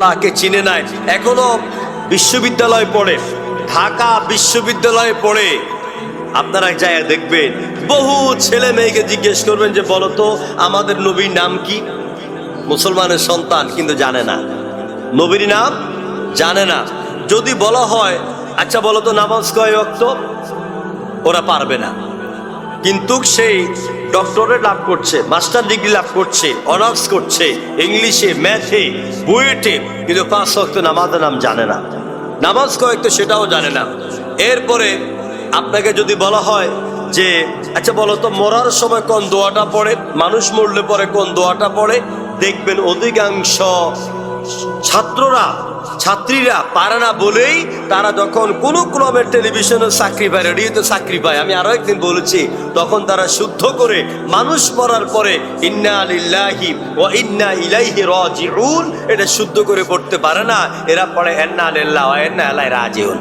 আল্লাহকে চিনে নাই, এখনও বিশ্ববিদ্যালয় পড়ে, ঢাকা বিশ্ববিদ্যালয়ে পড়ে। আপনারা এক যায় দেখবেন, বহু ছেলে মেয়েকে জিজ্ঞেস করবেন যে বলতো আমাদের নবীর নাম কি? মুসলমানের সন্তান কিন্তু জানে না। নবীর নাম জানে না। যদি বলা হয় আচ্ছা বলতো নামাজ কয় অক্ত ওরা পারবে না। কিন্তু সেই ডক্টরেট লাভ করছে মাস্টার ডিগ্রি লাভ করছে অনার্স করছে ইংলিশে ম্যাথে বুয়েটে কিন্তু পাঁচ শক্ত নামাজের নাম জানে না। নামাজ কয়েক তো সেটাও জানে না। এরপরে আপনাকে যদি বলা হয় যে আচ্ছা বলো তো, মরার সময় কোন দোয়াটা পড়ে, মানুষ মরলে পরে কোন দোয়াটা পড়ে, দেখবেন অধিকাংশ ছাত্ররা, ছাত্রীরা পারে না বলেই তারা যখন কোনো ক্রমের টেলিভিশনে চাকরি পায় রেডিওতে চাকরি পায়। আমি আরও একদিন বলেছি, তখন তারা শুদ্ধ করে মানুষ পড়ার পরে ইন্না আলিল্লাহি ও ইন্না ইলাইহি রাজিউন এটা শুদ্ধ করে পড়তে পারে না। এরা পড়ে এন্না আলিল্লাহ ও ইন্না ইলাইহি রাজিউন